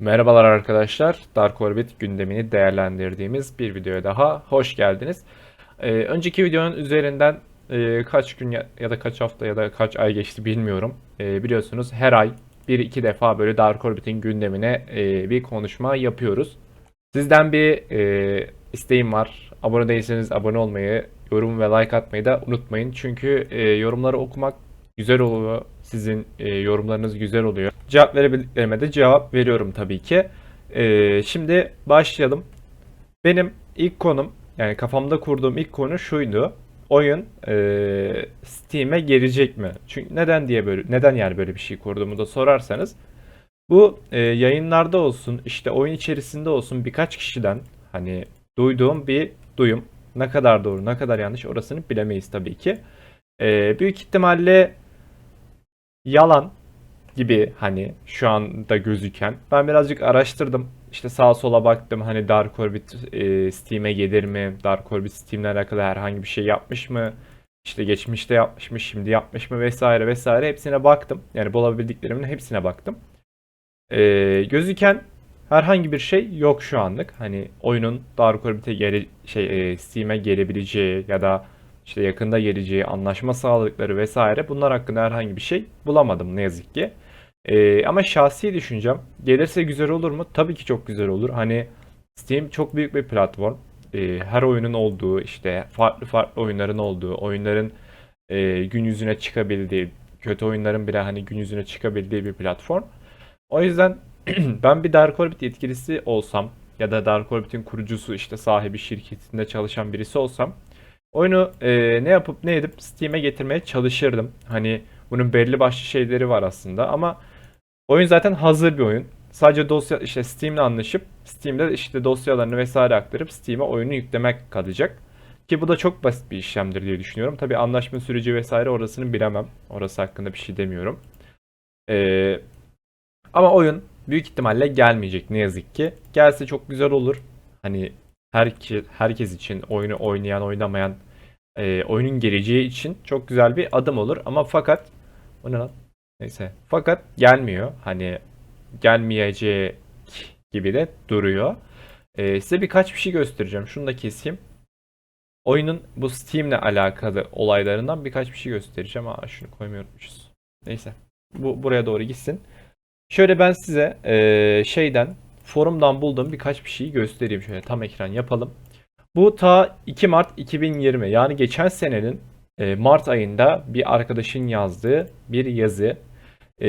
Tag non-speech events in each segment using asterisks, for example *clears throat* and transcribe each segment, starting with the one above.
Merhabalar arkadaşlar. Dark Orbit gündemini değerlendirdiğimiz bir videoya daha hoş geldiniz. Ee, önceki videonun üzerinden e, kaç gün ya, ya da kaç hafta ya da kaç ay geçti bilmiyorum. Ee, biliyorsunuz her ay bir iki defa böyle Dark Orbit'in gündemine e, bir konuşma yapıyoruz. Sizden bir e, isteğim var. Abone değilseniz abone olmayı, yorum ve like atmayı da unutmayın. Çünkü e, yorumları okumak güzel oluyor. Sizin e, yorumlarınız güzel oluyor. Cevap verebildiklerime de cevap veriyorum tabii ki. E, şimdi başlayalım. Benim ilk konum yani kafamda kurduğum ilk konu şuydu. Oyun e, Steam'e gelecek mi? Çünkü neden diye böyle neden yani böyle bir şey kurduğumu da sorarsanız bu e, yayınlarda olsun işte oyun içerisinde olsun birkaç kişiden hani duyduğum bir duyum. Ne kadar doğru ne kadar yanlış orasını bilemeyiz tabii ki. E, büyük ihtimalle yalan gibi hani şu anda gözüken. Ben birazcık araştırdım. İşte sağa sola baktım hani Dark Orbit e, Steam'e gelir mi? Dark Orbit Steam'le alakalı herhangi bir şey yapmış mı? İşte geçmişte yapmış mı, şimdi yapmış mı vesaire vesaire hepsine baktım. Yani bulabildiklerimin hepsine baktım. E, gözüken herhangi bir şey yok şu anlık. Hani oyunun Dark Orbit'e gele, şey e, Steam'e gelebileceği ya da işte yakında geleceği anlaşma sağladıkları vesaire bunlar hakkında herhangi bir şey bulamadım ne yazık ki. Ee, ama şahsi düşüncem gelirse güzel olur mu? Tabii ki çok güzel olur. Hani Steam çok büyük bir platform. Ee, her oyunun olduğu işte farklı farklı oyunların olduğu, oyunların e, gün yüzüne çıkabildiği, kötü oyunların bile hani gün yüzüne çıkabildiği bir platform. O yüzden *clears throat* ben bir Dark Orbit yetkilisi olsam ya da Dark Orbit'in kurucusu işte sahibi şirketinde çalışan birisi olsam Oyunu e, ne yapıp ne edip Steam'e getirmeye çalışırdım. Hani bunun belli başlı şeyleri var aslında ama oyun zaten hazır bir oyun. Sadece dosya işte Steam'le anlaşıp Steam'de işte dosyalarını vesaire aktarıp Steam'e oyunu yüklemek kalacak. Ki bu da çok basit bir işlemdir diye düşünüyorum. Tabii anlaşma süreci vesaire orasını bilemem. Orası hakkında bir şey demiyorum. Ee, ama oyun büyük ihtimalle gelmeyecek ne yazık ki. Gelse çok güzel olur. Hani herke, herkes için oyunu oynayan oynamayan e, oyunun geleceği için çok güzel bir adım olur. Ama fakat o ne lan? Neyse. Fakat gelmiyor. Hani gelmeyeceği gibi de duruyor. E, size birkaç bir şey göstereceğim. Şunu da keseyim. Oyunun bu Steam'le alakalı olaylarından birkaç bir şey göstereceğim. Aa şunu koymuyormuşuz. Neyse. Bu buraya doğru gitsin. Şöyle ben size e, şeyden forumdan bulduğum birkaç bir şeyi göstereyim. Şöyle tam ekran yapalım. Bu ta 2 Mart 2020 yani geçen senenin e, Mart ayında bir arkadaşın yazdığı bir yazı. E,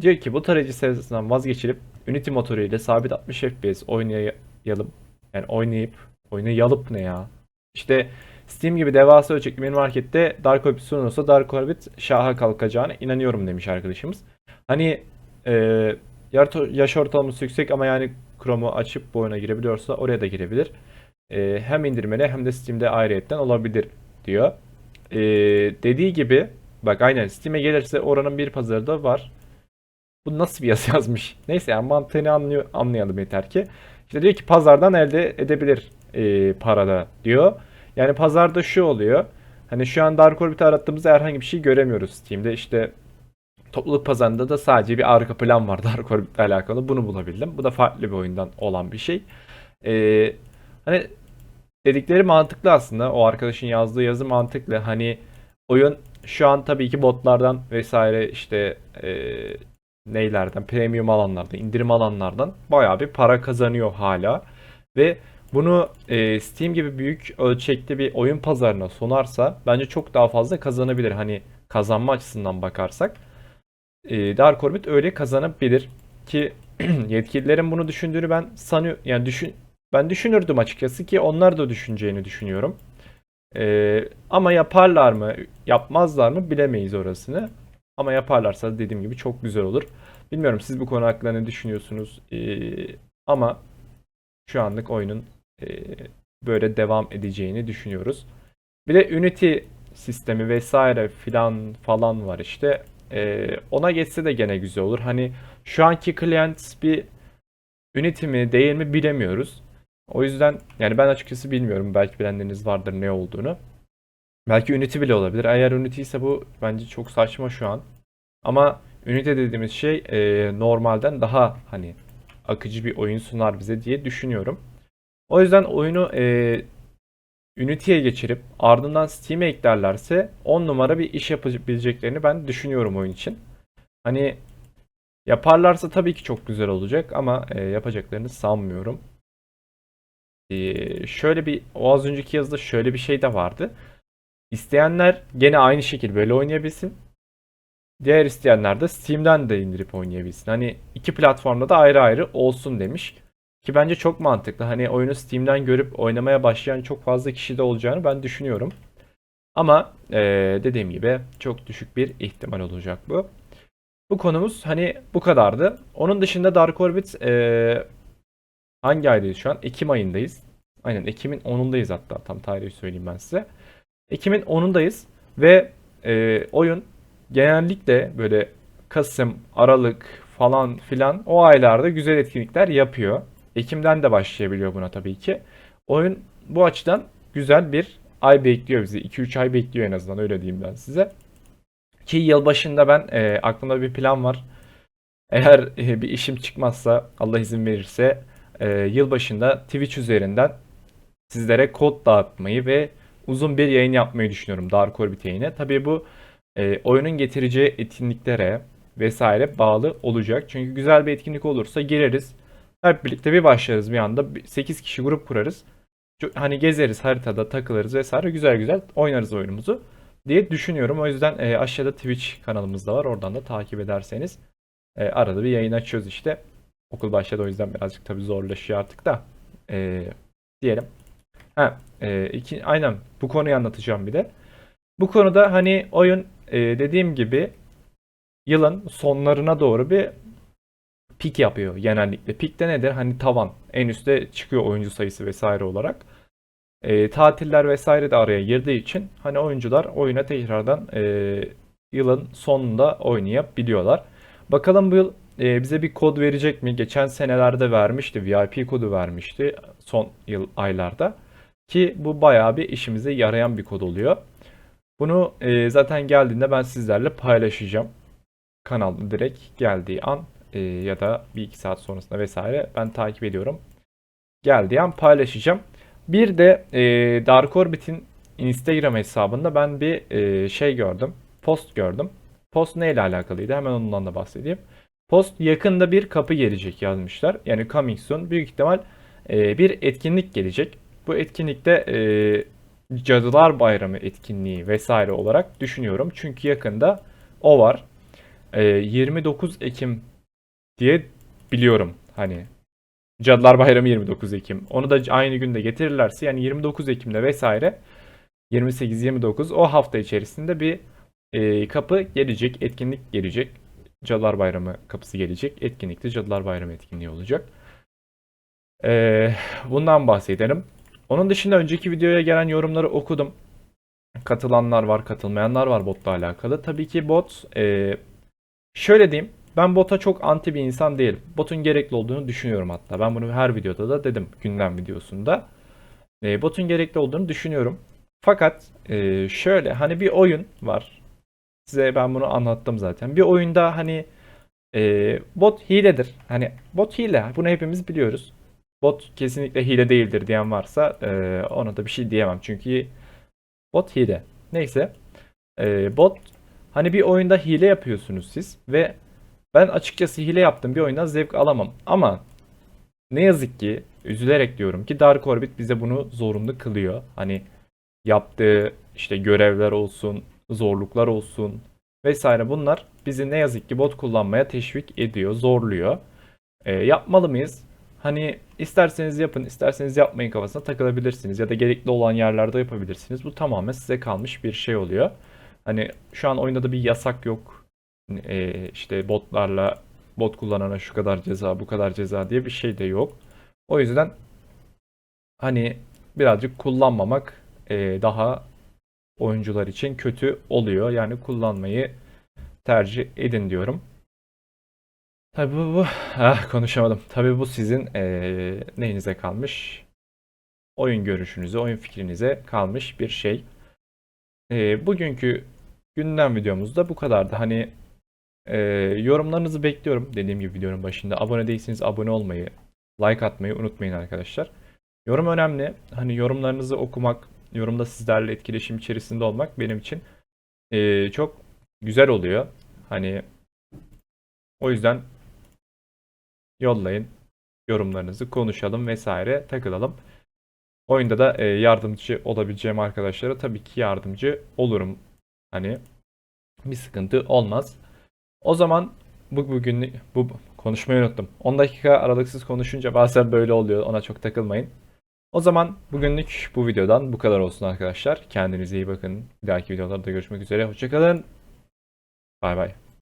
diyor ki bu tarayıcı seviyesinden vazgeçilip Unity motoru ile sabit 60 FPS oynayalım. Yani oynayıp oynayalıp ne ya? İşte Steam gibi devasa ölçekli bir markette Dark Orbit sunulursa Dark Orbit şaha kalkacağına inanıyorum demiş arkadaşımız. Hani e, yaş ortalaması yüksek ama yani Chrome'u açıp bu oyuna girebiliyorsa oraya da girebilir e, hem indirmeli hem de Steam'de ayrıyetten olabilir diyor. E, dediği gibi bak aynen Steam'e gelirse oranın bir pazarı da var. Bu nasıl bir yazı *laughs* yazmış? Neyse yani mantığını anlıyor, anlayalım yeter ki. İşte diyor ki pazardan elde edebilir e, parada diyor. Yani pazarda şu oluyor. Hani şu an Dark Orbit'i arattığımızda herhangi bir şey göremiyoruz Steam'de. İşte topluluk pazarında da sadece bir arka plan var *laughs* Dark Orbit'le alakalı. Bunu bulabildim. Bu da farklı bir oyundan olan bir şey. Ee, hani dedikleri mantıklı aslında. O arkadaşın yazdığı yazı mantıklı. Hani oyun şu an tabii ki botlardan vesaire işte e, neylerden, premium alanlardan, indirim alanlardan bayağı bir para kazanıyor hala. Ve bunu e, Steam gibi büyük ölçekli bir oyun pazarına sunarsa bence çok daha fazla kazanabilir. Hani kazanma açısından bakarsak. E, Dark Orbit öyle kazanabilir ki *clears throat* yetkililerin bunu düşündüğünü ben sanıyorum yani düşün ben düşünürdüm açıkçası ki onlar da düşüneceğini düşünüyorum. Ee, ama yaparlar mı, yapmazlar mı bilemeyiz orasını. Ama yaparlarsa dediğim gibi çok güzel olur. Bilmiyorum siz bu konu hakkında ne düşünüyorsunuz? Ee, ama şu anlık oyunun e, böyle devam edeceğini düşünüyoruz. Bir de Unity sistemi vesaire filan falan var işte. Ee, ona geçse de gene güzel olur. Hani şu anki client bir Unity mi değil mi bilemiyoruz. O yüzden yani ben açıkçası bilmiyorum. Belki bilenleriniz vardır ne olduğunu. Belki Unity bile olabilir. Eğer Unity ise bu bence çok saçma şu an. Ama Unity dediğimiz şey e, normalden daha hani akıcı bir oyun sunar bize diye düşünüyorum. O yüzden oyunu e, Unity'ye geçirip ardından Steam'e eklerlerse 10 numara bir iş yapabileceklerini ben düşünüyorum oyun için. Hani yaparlarsa tabii ki çok güzel olacak ama e, yapacaklarını sanmıyorum. E, şöyle bir o az önceki yazıda şöyle bir şey de vardı. İsteyenler gene aynı şekilde böyle oynayabilsin. Diğer isteyenler de Steam'den de indirip oynayabilsin. Hani iki platformda da ayrı ayrı olsun demiş. Ki bence çok mantıklı. Hani oyunu Steam'den görüp oynamaya başlayan çok fazla kişi de olacağını ben düşünüyorum. Ama eee, dediğim gibi çok düşük bir ihtimal olacak bu. Bu konumuz hani bu kadardı. Onun dışında Dark Orbit eee, hangi aydayız şu an? Ekim ayındayız. Aynen Ekim'in 10'undayız hatta. Tam tarihi söyleyeyim ben size. Ekim'in 10'undayız ve eee, oyun genellikle böyle Kasım, Aralık falan filan o aylarda güzel etkinlikler yapıyor. Ekim'den de başlayabiliyor buna tabii ki. Oyun bu açıdan güzel bir ay bekliyor bizi. 2-3 ay bekliyor en azından öyle diyeyim ben size. Ki yılbaşında ben e, aklımda bir plan var. Eğer e, bir işim çıkmazsa Allah izin verirse e, yılbaşında Twitch üzerinden sizlere kod dağıtmayı ve uzun bir yayın yapmayı düşünüyorum Dark Orbit yayını. Tabii bu e, oyunun getireceği etkinliklere vesaire bağlı olacak. Çünkü güzel bir etkinlik olursa gireriz. Hep birlikte bir başlarız bir anda. 8 kişi grup kurarız. Hani gezeriz haritada takılırız vesaire güzel güzel oynarız oyunumuzu diye düşünüyorum. O yüzden e, aşağıda Twitch kanalımız da var. Oradan da takip ederseniz e, arada bir yayın açıyoruz işte. Okul başladı o yüzden birazcık tabii zorlaşıyor artık da. E, diyelim. Ha, e, iki, aynen bu konuyu anlatacağım bir de. Bu konuda hani oyun e, dediğim gibi yılın sonlarına doğru bir pik yapıyor genellikle. Pik de nedir? Hani tavan. En üste çıkıyor oyuncu sayısı vesaire olarak. E, tatiller vesaire de araya girdiği için hani oyuncular oyuna tekrardan e, yılın sonunda oynayabiliyorlar. Bakalım bu yıl e, bize bir kod verecek mi? Geçen senelerde vermişti. VIP kodu vermişti son yıl aylarda. Ki bu bayağı bir işimize yarayan bir kod oluyor. Bunu e, zaten geldiğinde ben sizlerle paylaşacağım. Kanalda direkt geldiği an e, ya da bir iki saat sonrasında vesaire ben takip ediyorum. Geldiği an paylaşacağım. Bir de e, Dark Orbit'in Instagram hesabında ben bir e, şey gördüm. Post gördüm. Post neyle alakalıydı? Hemen ondan da bahsedeyim. Post yakında bir kapı gelecek yazmışlar. Yani coming soon. Büyük ihtimal e, bir etkinlik gelecek. Bu etkinlikte e, Cadılar Bayramı etkinliği vesaire olarak düşünüyorum. Çünkü yakında o var. E, 29 Ekim diye biliyorum. Hani Cadılar Bayramı 29 Ekim. Onu da aynı günde getirirlerse yani 29 Ekim'de vesaire 28-29 o hafta içerisinde bir e, kapı gelecek, etkinlik gelecek. Cadılar Bayramı kapısı gelecek. Etkinlikte Cadılar Bayramı etkinliği olacak. E, bundan bahsedelim. Onun dışında önceki videoya gelen yorumları okudum. Katılanlar var, katılmayanlar var botla alakalı. Tabii ki bot e, şöyle diyeyim. Ben bota çok anti bir insan değilim. Botun gerekli olduğunu düşünüyorum hatta. Ben bunu her videoda da dedim gündem videosunda. E, botun gerekli olduğunu düşünüyorum. Fakat e, şöyle hani bir oyun var. Size ben bunu anlattım zaten. Bir oyunda hani e, bot hiledir. Hani bot hile. Bunu hepimiz biliyoruz. Bot kesinlikle hile değildir diyen varsa e, ona da bir şey diyemem. Çünkü bot hile. Neyse. E, bot hani bir oyunda hile yapıyorsunuz siz ve ben açıkçası hile yaptığım bir oyundan zevk alamam. Ama ne yazık ki üzülerek diyorum ki Dark Orbit bize bunu zorunlu kılıyor. Hani yaptığı işte görevler olsun, zorluklar olsun vesaire bunlar bizi ne yazık ki bot kullanmaya teşvik ediyor, zorluyor. E, yapmalı mıyız? Hani isterseniz yapın, isterseniz yapmayın kafasına takılabilirsiniz ya da gerekli olan yerlerde yapabilirsiniz. Bu tamamen size kalmış bir şey oluyor. Hani şu an oyunda da bir yasak yok. E, işte botlarla bot kullanana şu kadar ceza, bu kadar ceza diye bir şey de yok. O yüzden hani birazcık kullanmamak e, daha oyuncular için kötü oluyor. Yani kullanmayı tercih edin diyorum. Tabii bu, bu ah, konuşamadım. Tabii bu sizin eee, neyinize kalmış? Oyun görüşünüze, oyun fikrinize kalmış bir şey. Eee, bugünkü gündem videomuzda bu kadardı. Hani Ee, yorumlarınızı bekliyorum. Dediğim gibi videonun başında. Abone değilseniz abone olmayı, like atmayı unutmayın arkadaşlar. Yorum önemli. Hani yorumlarınızı okumak, yorumda sizlerle etkileşim içerisinde olmak benim için ee, çok güzel oluyor. Hani o yüzden yollayın yorumlarınızı konuşalım vesaire takılalım. Oyunda da e, yardımcı olabileceğim arkadaşlara tabii ki yardımcı olurum. Hani bir sıkıntı olmaz. O zaman bu bugün bu konuşmayı unuttum. 10 dakika aralıksız konuşunca bazen böyle oluyor. Ona çok takılmayın. O zaman bugünlük bu videodan bu kadar olsun arkadaşlar. Kendinize iyi bakın. Bir dahaki videolarda görüşmek üzere. Hoşçakalın. Bay bay.